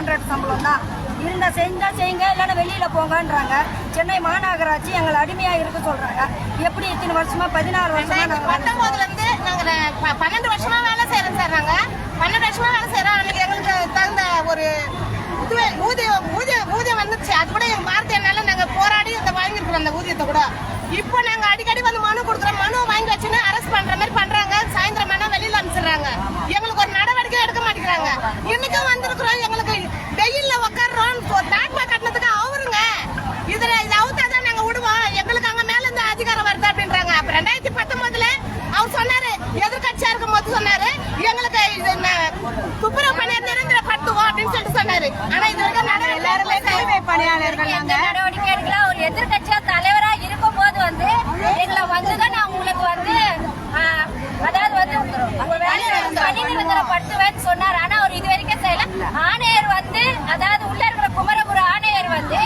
Contract சம்பளம் தான். இருந்தா செஞ்சா செய்யுங்க இல்லைன்னா வெளியில போங்கன்றாங்க. சென்னை மாநகராட்சி எங்களை அடிமையா இருக்க சொல்றாங்க. எப்படி இத்தனை வருஷமா பதினாறு வருஷமா நாங்க வேலை பத்தொன்பதுல இருந்து நாங்க ரெ- ப- பன்னெண்டு வருஷமா வேலை செய்யறோம் சார் நாங்க. பன்னெண்டு வருஷமா வேலை செய்யறோம் அன்னைக்கு எங்களுக்கு தகுந்த ஒரு இதுவே ஊதியம் ஊதியம் ஊதியம் வந்துச்சு அது கூட எங்க வார்த்தையினால நாங்க போராடி இந்த வாங்கிருக்கிறோம் அந்த ஊதியத்தை கூட. இப்போ நாங்க அடிக்கடி வந்து மனு கொடுக்குறோம். மனு வாங்கி வச்சுன்னு அரெஸ்ட் பண்ற மாதிரி பண்றாங்க சாயந்தரம் வெளியில அனுப்பிச்சிடுறாங்க. எங்களுக்கு ஒரு நடவடிக்கை எடுக்க மாட்டேங்கிறாங்க. இன்னைக்கும் வந்திருக்கிறோம். எங்களுக்கு வெயில்ல உட்காடுறோம் தாட்மா கட்டினதுக்கு அவருங்க இதுல இது அவுத்தாதான் நாங்க விடுவோம் எங்களுக்கு அங்க மேல இந்த அதிகாரம் வருது அப்படின்றாங்க அப்ப ரெண்டாயிரத்தி பத்தொன்பதுல அவர் சொன்னாரு எதிர்கட்சியா இருக்கும் போது சொன்னாரு எங்களுக்கு இது ந- துப்புரவு பணியை நிரந்தரப்படுத்துவோம் அப்படின்னு சொல்லிட்டு சொன்னாரு ஆனா இது வரைக்கும் நடவடிக்கை எல்லாருமே தூய்மை பணியாளர்கள் எந்த நாங்க நடவடிக்கை எடுக்கலாம் ஒரு எதிர்கட்சியா தலைவரா இருக்கும் போது வந்து எங்களை வந்துதான் நான் உங்களுக்கு வந்து ஆ, அதாவது வந்து உங்க வேலையை வந்து பணி நிரந்தரப்படுத்துவேன்னு சொன்னார் ஆனா அவர் இது வரைக்கும் செய்யல ஆணையர் வந்து அதாவது உள்ள இருக்கிற குமரகுரு ஆணையர் வந்து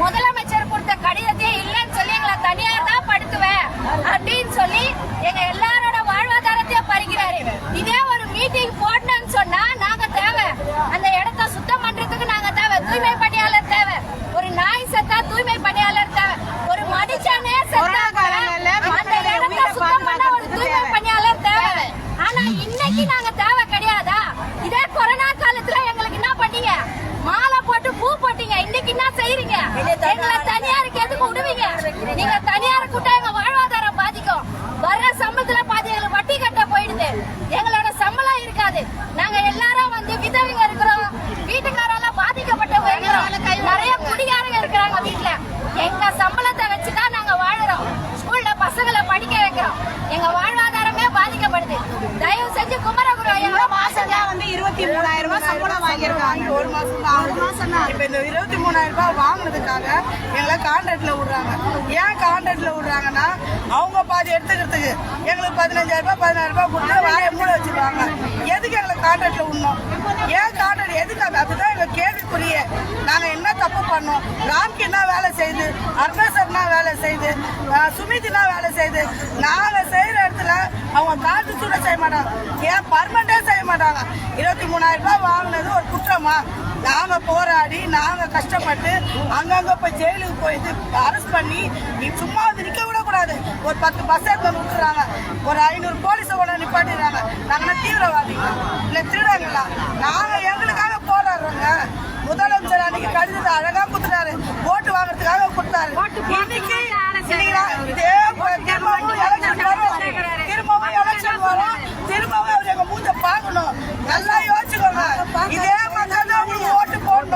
முதலமைச்சர் கொடுத்த கடிதத்தையே இல்லைன்னு சொல்லி எங்களை தனியார் தான் படுத்துவேன் அப்படின்னு சொல்லி எங்க எல்லாரோட வாழ்வாதாரத்தையும் பறிக்கிறாரு இதே ஒரு மீட்டிங் போடணும்னு சொன்னா நாங்க தேவை அந்த இடத்த சுத்தம் பண்றதுக்கு நாங்க தேவை தூய்மை பணியாளர் தேவை ஒரு நாய் செத்தா தூய்மை பணியாளர் தேவை ஒரு மனுஷனே செத்தா கூட கொரோனா காலங்கள்ல அந்த இடத்த சுத்தம் பண்ண ஒரு தூய்மை பணியாளர் தேவை ஆனா இன்னைக்கு நாங்க தேவை கிடையாதா இதே கொரோனா காலத்துல எங்களுக்கு என்ன பண்ணீங்க மாலை போட்டு பூ போட்டீங்க இன்னைக்கு என்ன செய்றீங்க எங்களை தனியாருக்கு எதுக்கு விடுவீங்க நீங்க தனியார் கூட்ட எங்க வாழ்வாதாரம் பாதிக்கும் வர்ற சம்பளத்துல பாதி எங்களுக்கு வட்டி கட்ட போயிடுது எங்களோட சம்பளம் இருக்காது நாங்க எல்லாரும் வந்து விதவைங்க இருக்கிறோம் வீட்டுக்காரெல்லாம் பாதிக்கப்பட்டவங்க இருக்கிறோம் நிறைய குடிகாரங்க இருக்கிறாங்க வீட்டுல எங்க சம்பளத்தை வச்சுதான் நாங்க வாழுறோம் ஸ்கூல்ல பசங்களை படிக்க வைக்கிறோம் எங்க பாதிக்கப்படுது தயவு செஞ்சு குமரகுரு ஐயா மாசம் தான் வந்து இருபத்தி மூணாயிரம் ரூபாய் சம்பளம் வாங்கியிருக்காங்க. ஒரு மாசம் தான் ஆகுது. இப்ப இந்த இருபத்தி மூணாயிரம் ரூபாய் வாங்குனதுக்காக எங்களை கான்ட்ராக்ட்ல விடுறாங்க. ஏன் கான்ட்ராக்ட்ல விடுறாங்கன்னா அவங்க பாதி எடுத்துக்கிறதுக்கு எங்களுக்கு பதினஞ்சாயிரம் ரூபாய் பதினாயிரம் ரூபாய் கொடுத்து வாயை மூட வச்சிருவாங்க. எதுக்கு எங்களை கான்ட்ராக்ட்ல விடணும்? ஏன் கான்ட்ராக்ட் எதுக்கு அது? அதுதான் எங்க கேள்விக்குரிய நாங்க என்ன தப்பு பண்ணோம்? ராம்கி என்ன வேலை செய்யுது அர்பேசர்னா வேலை செய்யுது சுமித்னா வேலை செய்யுது நாங்க செய்யற இடத்துல அவங்க காற்று சூட செய்ய மாட்டாங்க ஏன் பர்மனண்டே செய்ய மாட்டாங்க? இருபத்தி மூணாயிரம் ரூபாய் வாங்கினது ஒரு குற்றமா? நாங்க போராடி நாங்க கஷ்டப்பட்டு அங்கங்க போய் ஜெயிலுக்கு போய் அரெஸ்ட் பண்ணி நீ சும்மா வந்து நிக்க விட கூடாது. ஒரு பத்து பஸ் எடுத்து விட்டுறாங்க. ஒரு ஐநூறு போலீஸை கொண்டு நிப்பாட்டிடுறாங்க. நாங்க தீவிரவாதிகளா இல்ல திருடங்களா நாங்க எங்களுக்காக போராடுறோங்க. முதலமைச்சர் அன்னைக்கு கடிதத்தை அழகா குடுத்துட்டாரு. ஓட்டு வாங்குறதுக்காக கொடுத்தாரு. இன்னைக்கு இதே போல திரும்பவும் election வரும். திரும்பவும் election வரும். திரும்பவும் அவர் எங்க மூஞ்ச பார்க்கணும். நல்லா யோசிச்சுக்கோங்க. இதே மக்கள் தான் உங்களுக்கு ஓட்டு போடணும். அதுக்கு நீங்க என்ன சொல்றீங்க? எனக்கு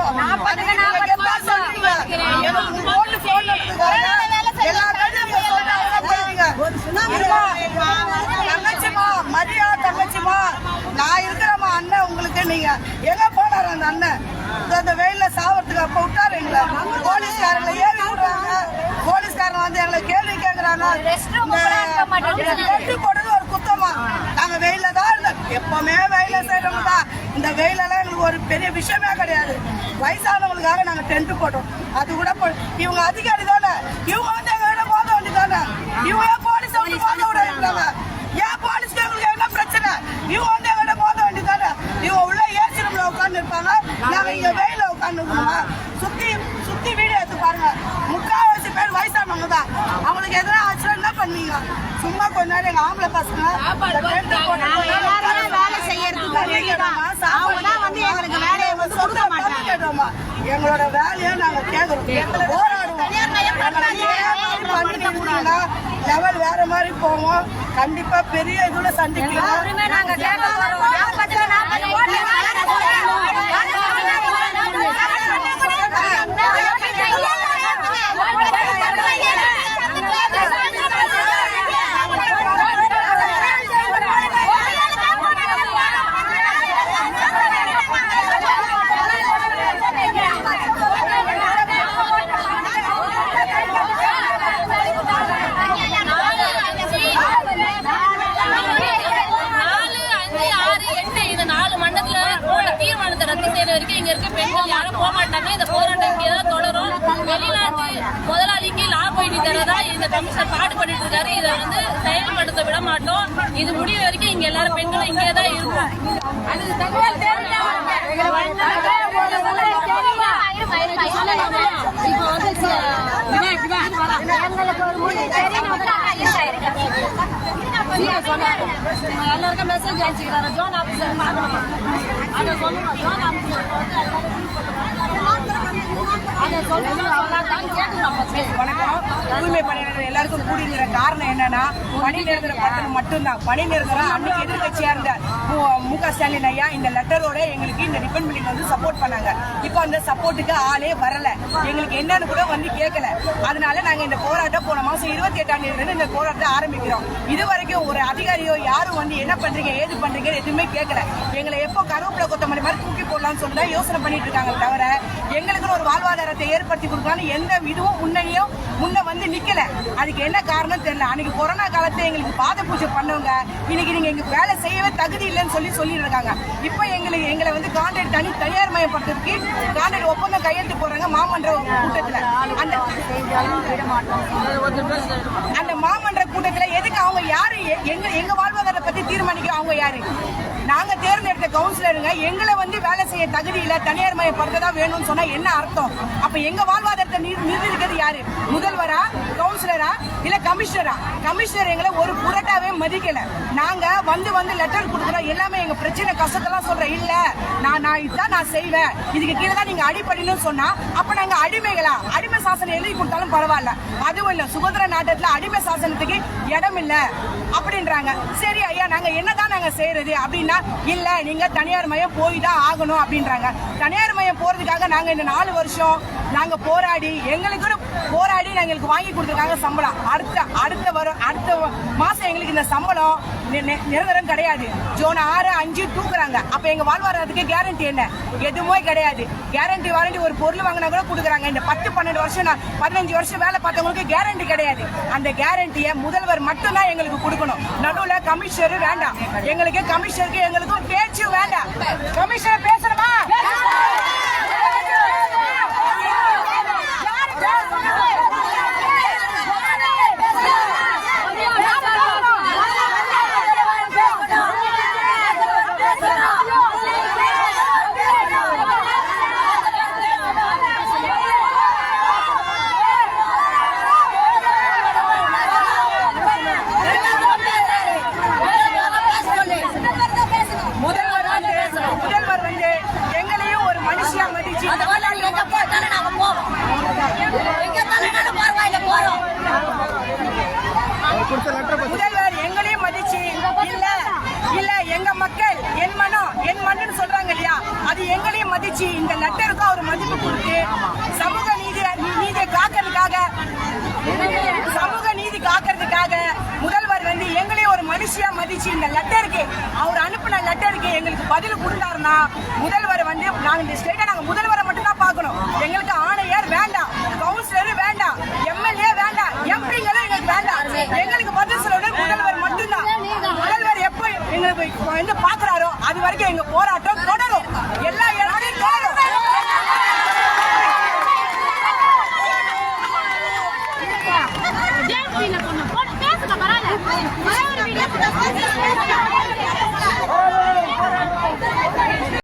ஓட்டு போடணுன்றதுக்காக எல்லா கட்சியும் சொல்லிட்டு அழகா போயிட்டீங்க. இருமா. தங்கச்சிமா, மரியா தங்கச்சிமா, நான் இருக்கிறேம்மா அண்ணன் உங்களுக்கு நீங்க. எங்க போனாரு அந்த அண்ணன்? அந்த வெயில்ல சாவறதுக்கு அப்ப விட்டாரு எங்களை போலீஸ்காரங்களை ஏறி விடுறாங்க. போலீஸ்காரங்க வந்து எங்களை கேள்வி கேக்குறாங்க. Rest room கூட இருக்க மாட்டேங்குது. இந்த கட்டி போடுறது ஒரு குத்தமா. நாங்க வெயில தான் இருந்தோம். எப்பவுமே வெயில செய்யறவங்க தான். இந்த வெயிலெல்லாம் எங்களுக்கு ஒரு பெரிய விஷயமே கிடையாது. வயசானவங்களுக்காக நாங்க டென்ட் போட்டோம். அது கூட இவங்க அதிகாரி தானே? இவங்க வந்து எங்க விட மோத வேண்டி தானே இவங்க ஏன் போலீஸ் வந்து மோத விட இருக்கிறாங்க ஏன் போலீஸ்க்கு எங்களுக்கு என்ன பிரச்சனை? இவங்க வந்து எங்க விட மோத வேண்டி தானே இவங்க உள்ள ஏசி ரூம்ல உட்கார்ந்து இருப்பாங்க. நாங்க இங்க வெயில இருக்கணுமா சுத்தி சுத்தி வீடியோ எடுத்து பாருங்க. முக்காவாசி பேர் வயசானவங்க தான். அவங்களுக்கு எதனா ஆச்சுன்னா என்ன பண்ணீங்க சும்மா கொஞ்ச நேரம் எங்க ஆம்பளை பசங்க வந்து எங்களுக்கு வேலையை வந்து மாட்டாங்க. எங்களோட வேலையை நாங்க கேக்குறோம் போராடுவோம். லெவல் வேற மாதிரி போவோம் கண்டிப்பா பெரிய இதுல சந்திக்கலாம். நாங்க கேட்க போறோம் நாற்பத்தி நாற்பது ஓட்டு நாலு அஞ்சு ஆறு எட்டு இந்த நாலு மண்டலத்துல போட்ட செய்யற வரைக்கும் இங்க இருக்க பெண்கள் யாரும் போக மாட்டாங்க இந்த போராட்டம் இங்கே தான் தொடரும் வெளிநாட்டு முதலாளிக்கு லாப ஈட்டி தரதா இந்த கமிஷன் பாடுபட்டு இருக்காரு இதை வந்து செயல்படுத்த விட மாட்டோம் இது முடிய வரைக்கும் இங்க எல்லாரும் பெண்களும் இங்கே தான் இருக்கும் இப்போ வந்து எல்லாருக்கும் மெசேஜ் அனுப்பிச்சுக்கிறாரு ஜோன் ஆஃபீஸர் பார்க்கணும் அதை சொல்லணும் ஜோன் ஆஃபீஸர் அதை சொல்லணும் அவ்வளோதான் கேட்கணும் வணக்கம் தூய்மை பணியாளர் எல்லாருக்கும் கூடியிருக்கிற காரணம் என்னன்னா பணி நிரந்தர பத்திரம் மட்டும்தான் பணி நிரந்தரம் அன்னைக்கு எதிர்கட்சியா இருந்த மு- க ஸ்டாலின் ஐயா இந்த லெட்டரோட எங்களுக்கு இந்த ரிப்பன் பில்லிங் வந்து சப்போர்ட் பண்ணாங்க இப்போ அந்த சப்போர்ட்டுக்கு ஆளே வரல எங்களுக்கு என்னன்னு கூட வந்து கேட்கல அதனால நாங்க இந்த போராட்டம் போன மாசம் இருபத்தி எட்டாம் தேதி இந்த போராட்டத்தை ஆரம்பிக்கிறோம் இது வரைக்கும் ஒரு அதிகாரியோ யாரும் வந்து என்ன பண்றீங்க ஏது பண்றீங்க எதுவுமே கேட்கல எங்களை எப்போ கருவேப்பிலை கொத்தமல்லி மாதிரி தூக்கி போடலாம்னு சொல்லி தான் யோசனை பண்ணிட்டு இருக்காங்க தவிர எங்களுக்குன்னு ஒரு வாழ்வாதாரத்தை ஏற்படுத்தி கொடுக்கலாம்னு எந்த இதுவும் முன்னையும் முன்ன வந்து நிக்கல. அதுக்கு என்ன காரணம் தெரியல. அன்னைக்கு கொரோனா காலத்துல எங்களுக்கு பாத பூஜை பண்ணவங்க இன்னைக்கு நீங்க எங்க வேலை செய்யவே தகுதி இல்லைன்னு சொல்லி சொல்லிட்டு இருக்காங்க. இப்போ எங்களுக்கு எங்களை வந்து கான்ட்ராக்ட் தனி தனியார் மயப்படுத்துறதுக்கு கான்ட்ராக்ட் ஒப்பந்தம் கையெழுத்து போடுறாங்க மாமன்ற கூட்டத்துல. அந்த அந்த மாமன்ற கூட்டத்துல எதுக்கு அவங்க யாரு எங்க எங்க வாழ்வாதாரத்தை பத்தி தீர்மானிக்க அவங்க யாரு? நாங்க தேர்ந்தெடுத்த கவுன்சிலருங்க எங்களை வந்து வேலை செய்ய தகுதி இல்ல தனியார் மயப்படுத்ததா வேணும்னு சொன்னா என்ன அர்த்தம்? அப்ப எங்க வாழ்வாதாரத்தை நிர்ணயிக்கிறது யாரு? முதல்வரா கவுன்சிலரா இல்ல கமிஷனரா கமிஷனர் எங்களை ஒரு புரட்டாவே மதிக்கல. நாங்க வந்து வந்து லெட்டர் கொடுக்குறோம். எல்லாமே எங்க பிரச்சனை கஷ்டத்தெல்லாம் சொல்றேன் இல்ல. நான் நான் இதுதான் நான் செய்வேன். இதுக்கு கீழே தான் நீங்க அடிப்படைன்னு சொன்னா அப்ப நாங்க அடிமைகளா? அடிமை சாசனம் எழுதி கொடுத்தாலும் பரவாயில்ல. அதுவும் இல்ல சுதந்திர நாட்டத்துல அடிமை சாசனத்துக்கு இடம் இல்ல அப்படின்றாங்க. சரி ஐயா நாங்க என்னதான் நாங்க செய்யறது அப்படின்னா இல்ல நீங்க தனியார் மையம் போய் தான் ஆகணும் அப்படின்றாங்க. தனியார் மையம் போறதுக்காக நாங்க இந்த நாலு வருஷம் நாங்க போராடி எங்களுக்கு போராடி எங்களுக்கு வாங்கி கொடுத்துருக்காங்க சம்பளம். அடுத்த அடுத்த வரும் அடுத்த மாதம் எங்களுக்கு இந்த சம்பளம் நிரந்தரம் கிடையாது. ஜோன் ஆறு அஞ்சு தூக்குறாங்க. அப்போ எங்கள் வாழ்வாதாரத்துக்கு கேரண்டி என்ன? எதுவுமே கிடையாது. கேரண்டி வாரண்டி ஒரு பொருள் வாங்கினா கூட கொடுக்குறாங்க. இந்த பத்து பன்னெண்டு வருஷம் நான் பதினஞ்சு வருஷம் வேலை பார்த்தவங்களுக்கு கேரண்டி கிடையாது. அந்த கேரண்டியை முதல்வர் மட்டும்தான் எங்களுக்கு கொடுக்கணும். நடுவில் கமிஷனர் வேண்டாம். எங்களுக்கு கமிஷனருக்கு எங்களுக்கும் பேச்சு வேண்டாம். கமிஷனர் பேச மதித்து எங்களையும் மதித்து இந்த லெட்டருக்கும் அவர் மதிப்பு கொடுத்து சமூக நீதி நீதியை காக்கிறதுக்காக சமூக நீதி காக்கிறதுக்காக முதல்வர் வந்து எங்களையும் ஒரு மனுஷியா மதிச்சு இந்த லெட்டருக்கு அவர் அனுப்பின லெட்டருக்கு எங்களுக்கு பதில் கொடுத்தாருன்னா முதல்வர் வந்து நாங்கள் இந்த ஸ்டேட்டை நாங்கள் முதல்வரை மட்டும் தான் பார்க்கணும். எங்களுக்கு ஆணையர் வேண்டாம் கவுன்சிலர் வேண்டாம் எம்எல்ஏ வேண்டாம் எம்பிங்களும் எங்களுக்கு வேண்டாம். எங்களுக்கு பதில் சொல்லணும் முதல்வர் மட்டும்தான். முதல்வர் எப்போ எங்களுக்கு வந்து பார்க்குறாரோ அது வரைக்கும் எங்கள் போராட்டம்